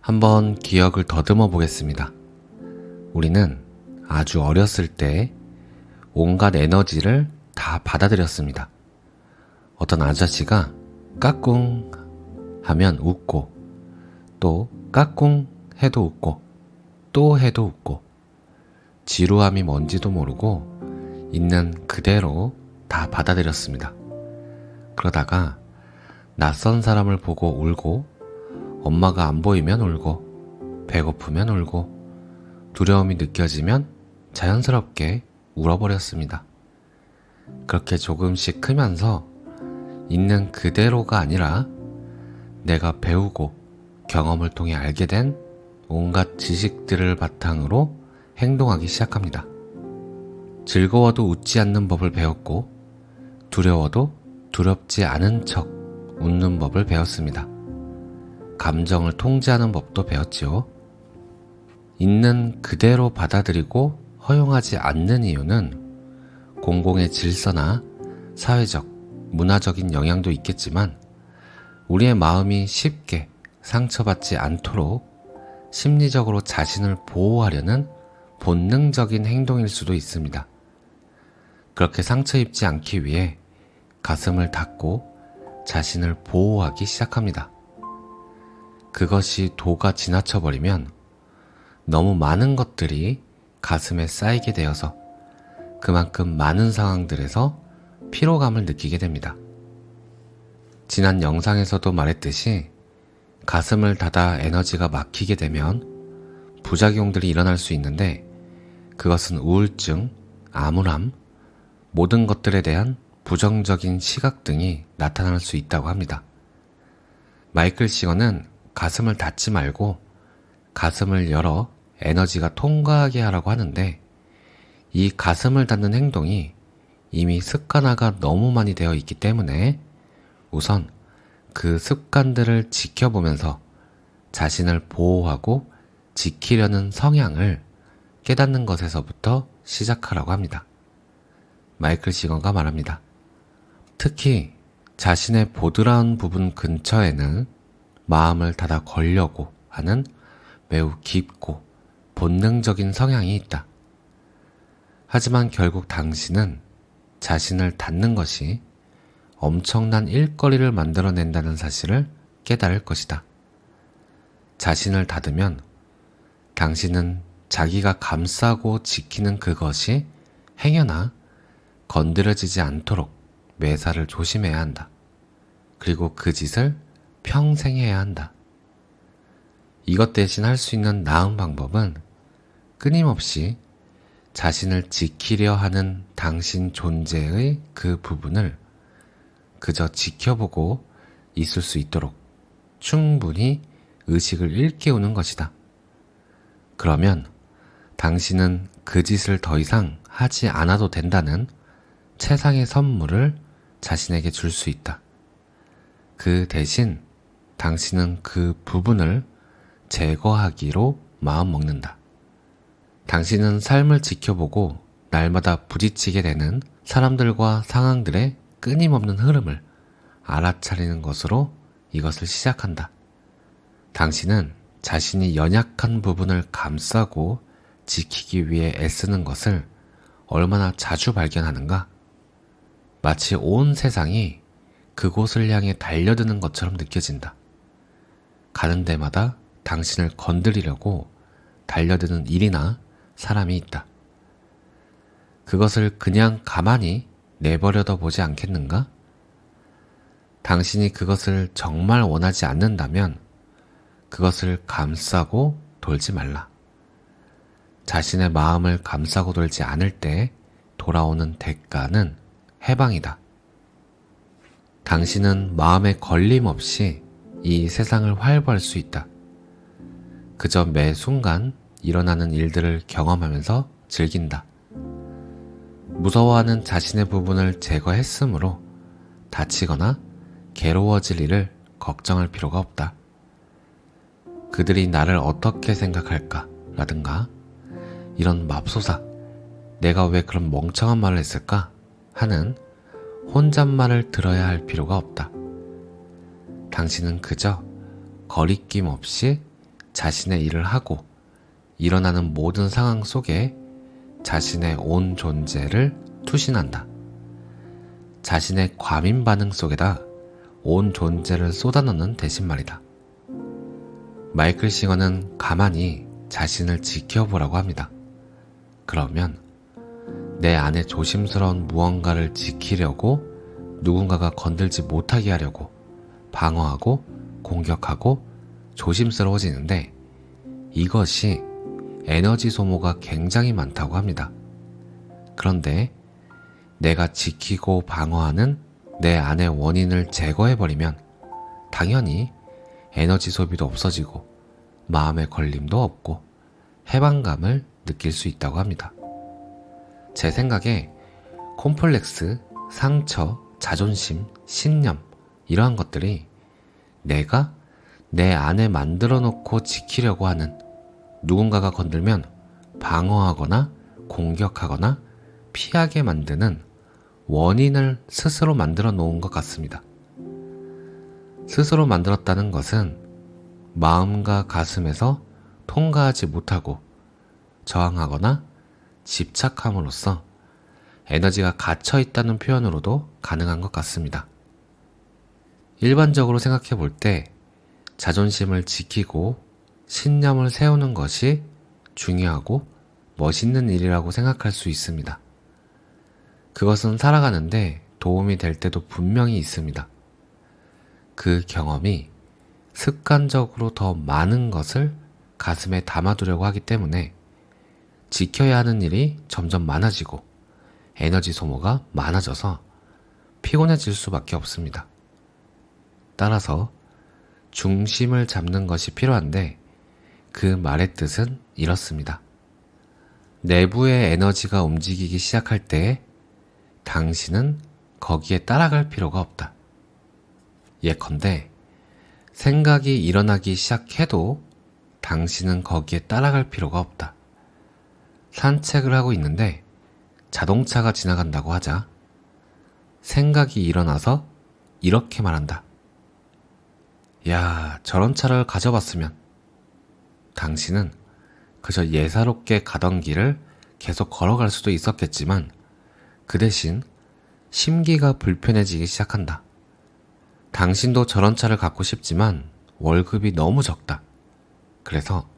한번 기억을 더듬어 보겠습니다. 우리는 아주 어렸을 때 온갖 에너지를 다 받아들였습니다. 어떤 아저씨가 까꿍 하면 웃고 또 까꿍 해도 웃고 또 해도 웃고 지루함이 뭔지도 모르고 있는 그대로 다 받아들였습니다. 그러다가 낯선 사람을 보고 울고 엄마가 안 보이면 울고 배고프면 울고 두려움이 느껴지면 자연스럽게 울어버렸습니다. 그렇게 조금씩 크면서 있는 그대로가 아니라 내가 배우고 경험을 통해 알게 된 온갖 지식들을 바탕으로 행동하기 시작합니다. 즐거워도 웃지 않는 법을 배웠고 두려워도 두렵지 않은 척 웃는 법을 배웠습니다. 감정을 통제하는 법도 배웠지요. 있는 그대로 받아들이고 허용하지 않는 이유는 공공의 질서나 사회적, 문화적인 영향도 있겠지만 우리의 마음이 쉽게 상처받지 않도록 심리적으로 자신을 보호하려는 본능적인 행동일 수도 있습니다. 그렇게 상처 입지 않기 위해 가슴을 닫고 자신을 보호하기 시작합니다. 그것이 도가 지나쳐버리면 너무 많은 것들이 가슴에 쌓이게 되어서 그만큼 많은 상황들에서 피로감을 느끼게 됩니다. 지난 영상에서도 말했듯이 가슴을 닫아 에너지가 막히게 되면 부작용들이 일어날 수 있는데 그것은 우울증, 암울함, 모든 것들에 대한 부정적인 시각 등이 나타날 수 있다고 합니다. 마이클 시거는 가슴을 닫지 말고 가슴을 열어 에너지가 통과하게 하라고 하는데 이 가슴을 닫는 행동이 이미 습관화가 너무 많이 되어 있기 때문에 우선 그 습관들을 지켜보면서 자신을 보호하고 지키려는 성향을 깨닫는 것에서부터 시작하라고 합니다. 마이클 시건가 말합니다. 특히 자신의 보드라운 부분 근처에는 마음을 닫아 걸려고 하는 매우 깊고 본능적인 성향이 있다. 하지만 결국 당신은 자신을 닫는 것이 엄청난 일거리를 만들어낸다는 사실을 깨달을 것이다. 자신을 닫으면 당신은 자기가 감싸고 지키는 그것이 행여나 건드려지지 않도록 매사를 조심해야 한다. 그리고 그 짓을 평생 해야 한다. 이것 대신 할 수 있는 나은 방법은 끊임없이 자신을 지키려 하는 당신 존재의 그 부분을 그저 지켜보고 있을 수 있도록 충분히 의식을 일깨우는 것이다. 그러면 당신은 그 짓을 더 이상 하지 않아도 된다는 최상의 선물을 자신에게 줄 수 있다. 그 대신 당신은 그 부분을 제거하기로 마음먹는다. 당신은 삶을 지켜보고 날마다 부딪히게 되는 사람들과 상황들의 끊임없는 흐름을 알아차리는 것으로 이것을 시작한다. 당신은 자신이 연약한 부분을 감싸고 지키기 위해 애쓰는 것을 얼마나 자주 발견하는가? 마치 온 세상이 그곳을 향해 달려드는 것처럼 느껴진다. 가는 데마다 당신을 건드리려고 달려드는 일이나 사람이 있다. 그것을 그냥 가만히 내버려둬 보지 않겠는가? 당신이 그것을 정말 원하지 않는다면 그것을 감싸고 돌지 말라. 자신의 마음을 감싸고 돌지 않을 때 돌아오는 대가는 해방이다. 당신은 마음에 걸림 없이 이 세상을 활보할 수 있다. 그저 매 순간 일어나는 일들을 경험하면서 즐긴다. 무서워하는 자신의 부분을 제거했으므로 다치거나 괴로워질 일을 걱정할 필요가 없다. 그들이 나를 어떻게 생각할까? 라든가, 이런 맙소사, 내가 왜 그런 멍청한 말을 했을까? 하는 혼잣말을 들어야 할 필요가 없다. 당신은 그저 거리낌 없이 자신의 일을 하고 일어나는 모든 상황 속에 자신의 온 존재를 투신한다. 자신의 과민 반응 속에다 온 존재를 쏟아넣는 대신 말이다. 마이클 싱어는 가만히 자신을 지켜보라고 합니다. 그러면 내 안에 조심스러운 무언가를 지키려고 누군가가 건들지 못하게 하려고 방어하고 공격하고 조심스러워지는데 이것이 에너지 소모가 굉장히 많다고 합니다. 그런데 내가 지키고 방어하는 내 안의 원인을 제거해버리면 당연히 에너지 소비도 없어지고 마음의 걸림도 없고 해방감을 느낄 수 있다고 합니다. 제 생각에 콤플렉스, 상처, 자존심, 신념, 이러한 것들이 내가 내 안에 만들어 놓고 지키려고 하는 누군가가 건들면 방어하거나 공격하거나 피하게 만드는 원인을 스스로 만들어 놓은 것 같습니다. 스스로 만들었다는 것은 마음과 가슴에서 통과하지 못하고 저항하거나 집착함으로써 에너지가 갇혀 있다는 표현으로도 가능한 것 같습니다. 일반적으로 생각해 볼 때 자존심을 지키고 신념을 세우는 것이 중요하고 멋있는 일이라고 생각할 수 있습니다. 그것은 살아가는데 도움이 될 때도 분명히 있습니다. 그 경험이 습관적으로 더 많은 것을 가슴에 담아두려고 하기 때문에 지켜야 하는 일이 점점 많아지고 에너지 소모가 많아져서 피곤해질 수밖에 없습니다. 따라서 중심을 잡는 것이 필요한데 그 말의 뜻은 이렇습니다. 내부의 에너지가 움직이기 시작할 때 당신은 거기에 따라갈 필요가 없다. 예컨대 생각이 일어나기 시작해도 당신은 거기에 따라갈 필요가 없다. 산책을 하고 있는데 자동차가 지나간다고 하자. 생각이 일어나서 이렇게 말한다. 야, 저런 차를 가져봤으면. 당신은 그저 예사롭게 가던 길을 계속 걸어갈 수도 있었겠지만 그 대신 심기가 불편해지기 시작한다. 당신도 저런 차를 갖고 싶지만 월급이 너무 적다. 그래서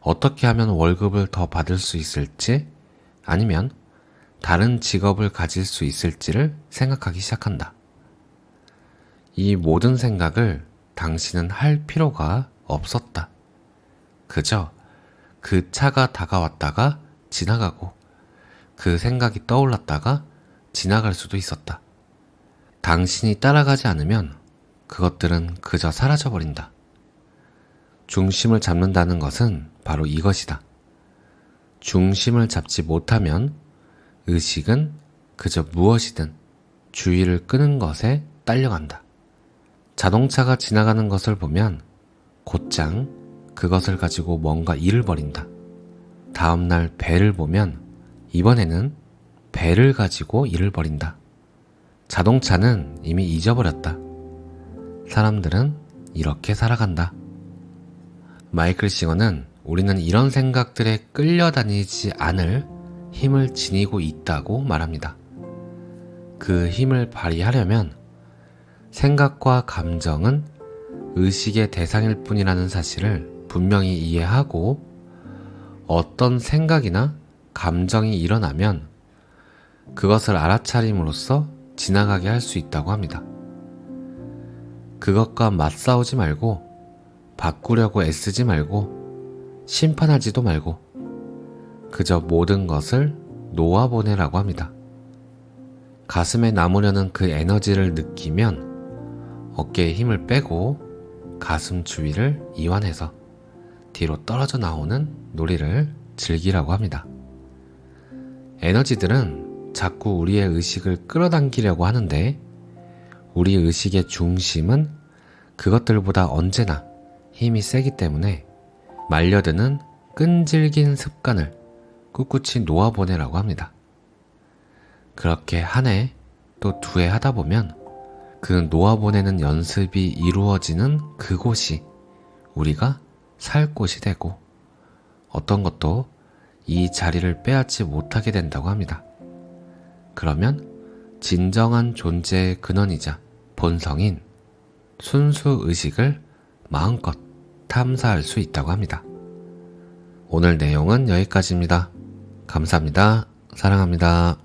어떻게 하면 월급을 더 받을 수 있을지 아니면 다른 직업을 가질 수 있을지를 생각하기 시작한다. 이 모든 생각을 당신은 할 필요가 없었다. 그저 그 차가 다가왔다가 지나가고 그 생각이 떠올랐다가 지나갈 수도 있었다. 당신이 따라가지 않으면 그것들은 그저 사라져버린다. 중심을 잡는다는 것은 바로 이것이다. 중심을 잡지 못하면 의식은 그저 무엇이든 주의를 끄는 것에 딸려간다. 자동차가 지나가는 것을 보면 곧장 그것을 가지고 뭔가 일을 벌인다. 다음날 배를 보면 이번에는 배를 가지고 일을 벌인다. 자동차는 이미 잊어버렸다. 사람들은 이렇게 살아간다. 마이클 싱어는 우리는 이런 생각들에 끌려다니지 않을 힘을 지니고 있다고 말합니다. 그 힘을 발휘하려면 생각과 감정은 의식의 대상일 뿐이라는 사실을 분명히 이해하고 어떤 생각이나 감정이 일어나면 그것을 알아차림으로써 지나가게 할 수 있다고 합니다. 그것과 맞싸우지 말고 바꾸려고 애쓰지 말고 심판하지도 말고 그저 모든 것을 놓아보내라고 합니다. 가슴에 남으려는 그 에너지를 느끼면 어깨에 힘을 빼고 가슴 주위를 이완해서 뒤로 떨어져 나오는 놀이를 즐기라고 합니다. 에너지들은 자꾸 우리의 의식을 끌어당기려고 하는데 우리 의식의 중심은 그것들보다 언제나 힘이 세기 때문에 말려드는 끈질긴 습관을 꿋꿋이 놓아보내라고 합니다. 그렇게 한 해 또 두 해 하다 보면 그 놓아보내는 연습이 이루어지는 그곳이 우리가 살 곳이 되고 어떤 것도 이 자리를 빼앗지 못하게 된다고 합니다. 그러면 진정한 존재의 근원이자 본성인 순수 의식을 마음껏 탐사할 수 있다고 합니다. 오늘 내용은 여기까지입니다. 감사합니다. 사랑합니다.